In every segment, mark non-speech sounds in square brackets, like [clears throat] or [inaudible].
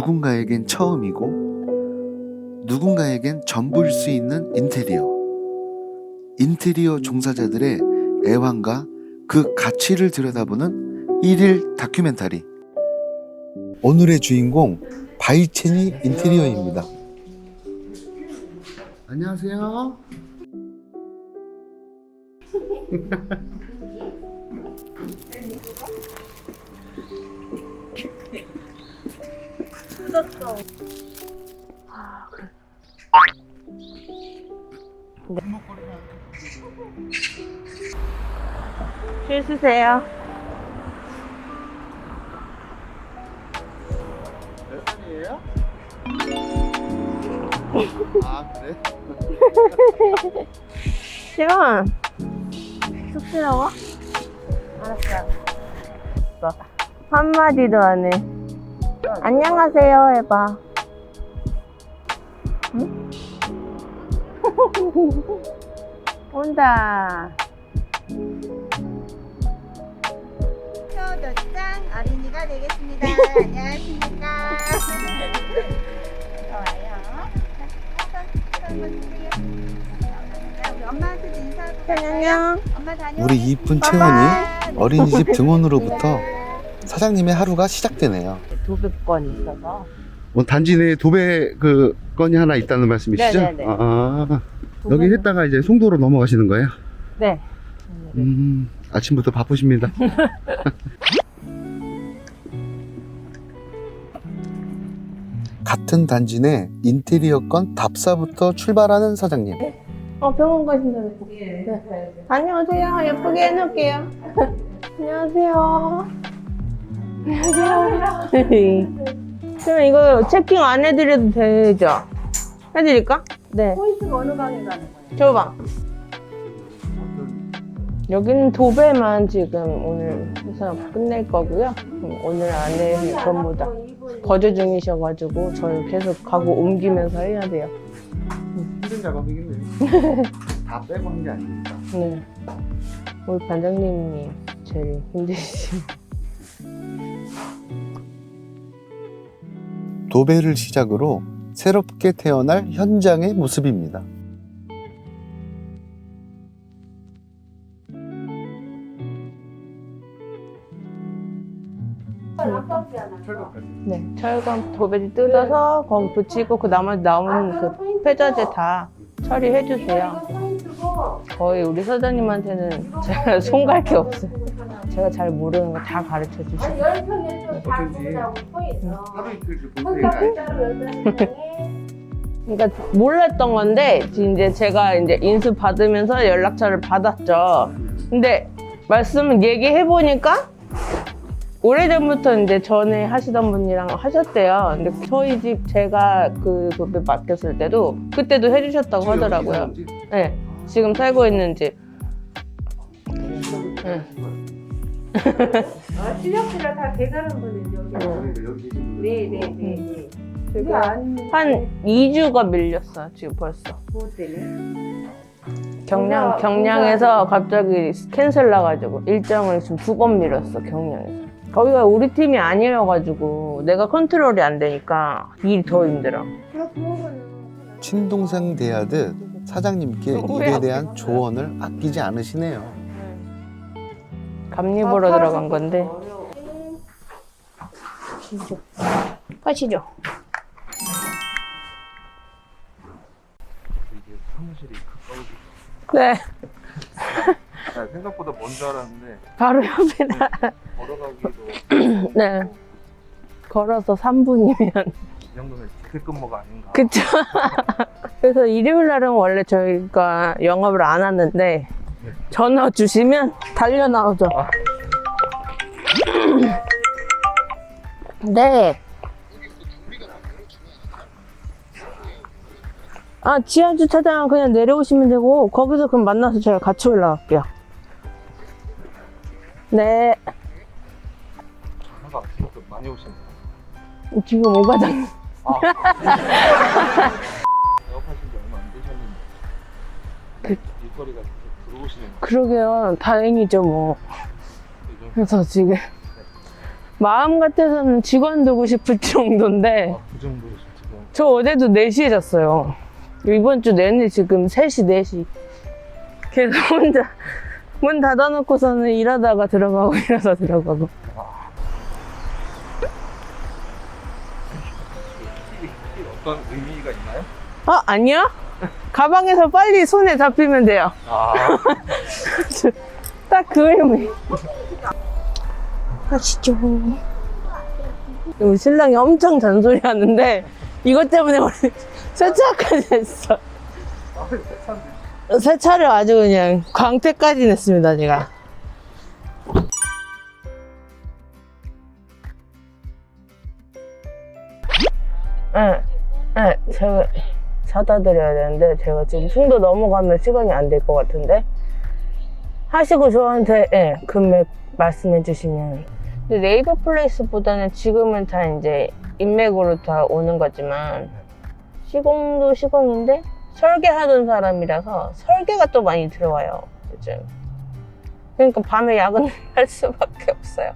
누군가에겐 처음이고 누군가에겐 전부일 수 있는 인테리어. 인테리어 종사자들의 애환과 그 가치를 들여다보는 일일 다큐멘터리. 오늘의 주인공 바이체니 인테리어입니다. 안녕하세요. [laughs] 줄 쓰세요. 아니에요? 아 그래? [laughs] 시원. 쑥스러워? 알았어. 한마디도 안 해. 안녕하세요 해봐. 응? [laughs] 온다. 초도장 어린이가 되겠습니다. 안녕하십니까. [laughs] 안녕. 우리 이쁜 채원이 어린이집 [laughs] 등원으로부터 사장님의 하루가 시작되네요. 도백권 있어서. 뭐 단지 내에 도배 그 건이 하나 있다는 말씀이시죠? 네네네. 아, 여기 했다가 이제 송도로 넘어가시는 거예요? 네. 음, 아침부터 바쁘십니다. [laughs] 같은 단지 내 인테리어 건 답사부터 출발하는 사장님. 어, 병원 가신다네. 네. 안녕하세요. 예쁘게 해놓을게요. [laughs] 안녕하세요. 안녕하세요. 그럼 이거 체킹 안 해드려도 되죠? 해드릴까? 네. 포인트가 어느 방에 가는 거예요? 줘봐. 여기는 도배만 지금 오늘 해서 끝낼 거고요. 음, 오늘 안에 전부 다 거주 중이셔가지고 저희 계속 가고 옮기면서 해야 돼요. 힘든 작업이겠네요. [laughs] 다 빼고 한 게 아니니까. 네. 우리 반장님이 제일 힘드시죠. 도배를 시작으로 새롭게 태어날 현장의 모습입니다. 네, 철강 도배지 뜯어서 거기 붙이고 그 나머지 남은 그 폐자재 다 처리해 주세요. 거의 우리 사장님한테는 제가 [laughs] 손갈 게 없어요. 제가 잘 모르는 거 다 가르쳐 주시고. 어쩐지 하루 이틀 그 그러니까 몰랐던 건데 이제 제가 이제 인수 받으면서 연락처를 받았죠. 근데 말씀을 얘기해 보니까 오래전부터 이제 전에 하시던 분이랑 하셨대요. 근데 저희 집 제가 그 도배 맡겼을 때도 그때도 해주셨다고 하더라고요. 네, 지금 살고 있는 집. 네. 아, 실력들을 다 계산한 분이죠. 여기 네, 네, 네. 네. 지금 한 2주가 밀렸어, 지금 벌써. 뭐 때문에? 경량, 뭔가- 경량에서 갑자기 캔슬 나가지고 일정을 지금 두번 밀었어, 경량에서. 거기가 우리 팀이 아니어가지고 내가 컨트롤이 안 되니까 일이 더 힘들어. 친동생 대하듯 사장님께 일에 대한 조언을 아끼지 않으시네요. 감리보러 들어간 건데. 가시죠. 이게 사무실이 네, 아, 생각보다 먼 줄 알았는데 바로 옆이라. 걸어가기도 [clears throat] 네. 걸어서 3분이면. 이 정도면 재택근무가 아닌가 그쵸. [laughs] 그래서 일요일 날은 원래 저희가 영업을 안 하는데 전화 주시면 달려 나오죠. [clears throat] 네. 아, 지하 주차장 그냥 내려오시면 되고 거기서 그럼 만나서 제가 같이 올라갈게요. 네. 많이 오시네요 지금 오 과장님. [laughs] 그러게요. 다행이죠, 뭐. 그래서 지금 마음 같아서는 직원 두고 싶을 정도인데 아, 그 정도 지금 저 어제도 4시에 잤어요. 이번 주 내내 지금 3시, 4시. 계속 [laughs] 혼자 문 닫아놓고서는 일하다가 들어가고 일하다 들어가고. 어떤 의미가 있나요? 아, 아니야? 가방에서 빨리 손에 잡히면 돼요. 아, [laughs] 딱 그 의미. 하시죠. 우리 신랑이 엄청 잔소리 하는데, 이것 때문에 우리 [laughs] 세차까지 했어. 세차를 아주 그냥 광택까지 냈습니다, 제가. 네, 네, 제가 사다 드려야 되는데, 제가 지금 송도 넘어가면 시간이 안 될 것 같은데, 하시고 저한테 예, 금액 말씀해 주시면. 근데 네이버 플레이스보다는 지금은 다 이제 인맥으로 다 오는 거지만 시공도 시공인데 설계하던 사람이라서 설계가 또 많이 들어와요 요즘. 그러니까 밤에 야근할 [laughs] 수밖에 없어요.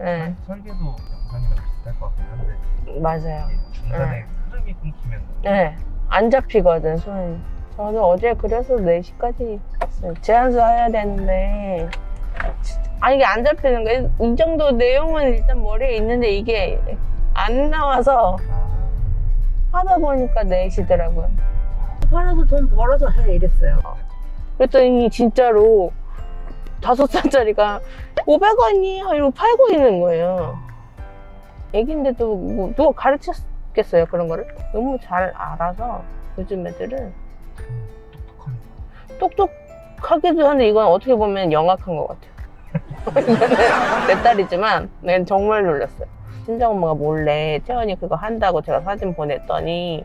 예. 설계도 영상이랑 비슷할 것 같긴 한데 맞아요 중간에 흐름이 끊기면 네, 안 잡히거든, 손. 저는 어제 그래서 4시까지 했어요. 제안서 해야 되는데. 아니, 이게 안 잡히는 거예요. 이 정도 내용은 일단 머리에 있는데 이게 안 나와서 하다 보니까 4시더라고요. 팔아서 돈 벌어서 해, 이랬어요. 그랬더니 진짜로 다섯 살짜리가 500원이요 이러고 팔고 있는 거예요. 애기인데도 뭐 누가 가르쳤겠어요 그런 거를? 너무 잘 알아서 요즘 애들은 똑똑하기도 한데 이건 어떻게 보면 영악한 것 같아요. [laughs] 내 딸이지만 난 정말 놀랐어요. 친정엄마가 몰래 태연이 그거 한다고 제가 사진 보냈더니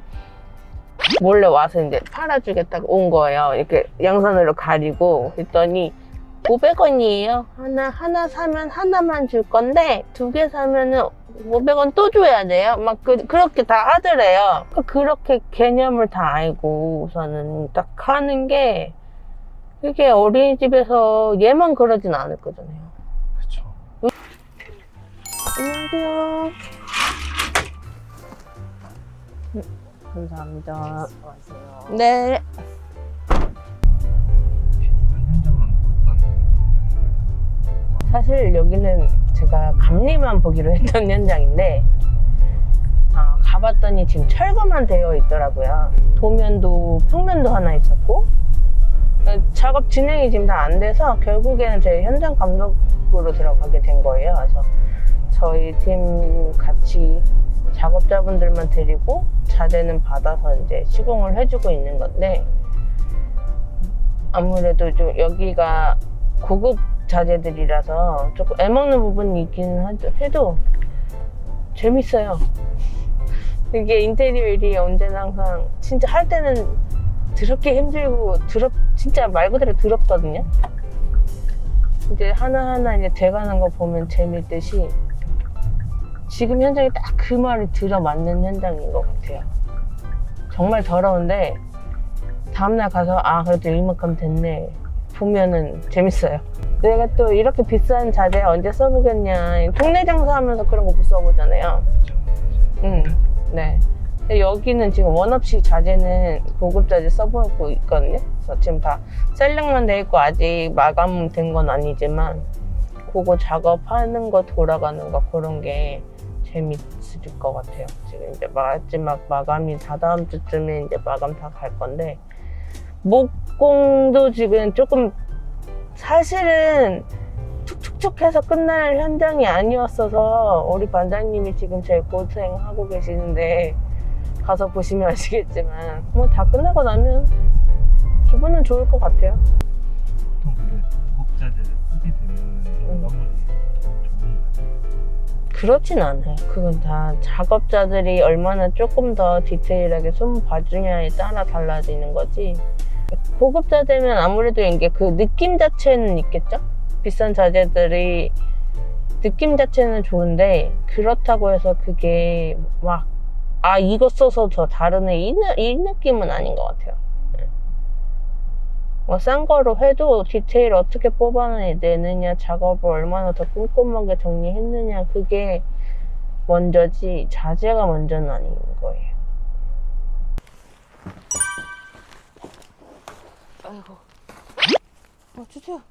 몰래 와서 이제 팔아주겠다고 온 거예요. 이렇게 양산으로 가리고 그랬더니 500원이에요. 하나 하나 사면 하나만 줄 건데 두 개 사면은 500원 또 줘야 돼요. 막 그, 그렇게 다 하더래요. 그러니까 그렇게 개념을 다 알고 우선은 딱 하는 게 이게 어린이집에서 얘만 그러진 않을 거잖아요. 그쵸 안녕하세요. 음, 감사합니다. 네. 이번 사실 여기는 제가 감리만 보기로 했던 [laughs] 현장인데 아, 가봤더니 지금 철거만 되어 있더라고요. 도면도 평면도 하나 있었고 어, 작업 진행이 지금 다 안 돼서 결국에는 제 현장 감독으로 들어가게 된 거예요. 그래서 저희 팀 같이 작업자분들만 데리고 자재는 받아서 이제 시공을 해주고 있는 건데 아무래도 좀 여기가 고급 자재들이라서 조금 애먹는 부분이 있긴. 해도 재밌어요. 이게 인테리어 일이 언제나 항상 진짜 할 때는 더럽게 힘들고 더럽 진짜 말 그대로 더럽거든요. 이제 하나하나 이제 돼가는 거 보면 재밌듯이 지금 현장이 딱 그 말이 들어맞는 현장인 것 같아요. 정말 더러운데 다음날 가서 아 그래도 이만큼 됐네 보면은 재밌어요. 내가 또 이렇게 비싼 자재 언제 써보겠냐 동네 장사하면서 그런 거 못 써보잖아요. 음, 네. 근데 여기는 지금 원없이 자재는 고급 자재 써보고 있거든요. 그래서 지금 다 셀링만 돼 있고 아직 마감된 건 아니지만 그거 작업하는 거 돌아가는 거 그런 게 재밌을 것 같아요. 지금 이제 마지막 마감이 다 다음 주쯤에 이제 마감 다 갈 건데 목공도 지금 조금 사실은 툭툭툭 해서 끝날 현장이 아니었어서 우리 반장님이 지금 제일 고생하고 계시는데 가서 보시면 [laughs] 아시겠지만 뭐 다 끝나고 나면 기분은 좋을 것 같아요. 보통 그 무급자재를 쓰게 되면 결과물이 좋은가요? 그렇진 않아요. 그건 다 작업자들이 얼마나 조금 더 디테일하게 손 봐주냐에 따라 달라지는 거지. 고급 자재면 아무래도 이게 그 느낌 자체는 있겠죠? 비싼 자재들이 느낌 자체는 좋은데 그렇다고 해서 그게 막 아 이거 써서 더 다르네 이, 느- 이 느낌은 아닌 것 같아요. 네. 뭐싼 거로 해도 디테일 어떻게 뽑아내느냐, 작업을 얼마나 더 꼼꼼하게 정리했느냐, 그게 먼저지, 자재가 먼저는 아닌 거예요. 아이고. 어, 주세요.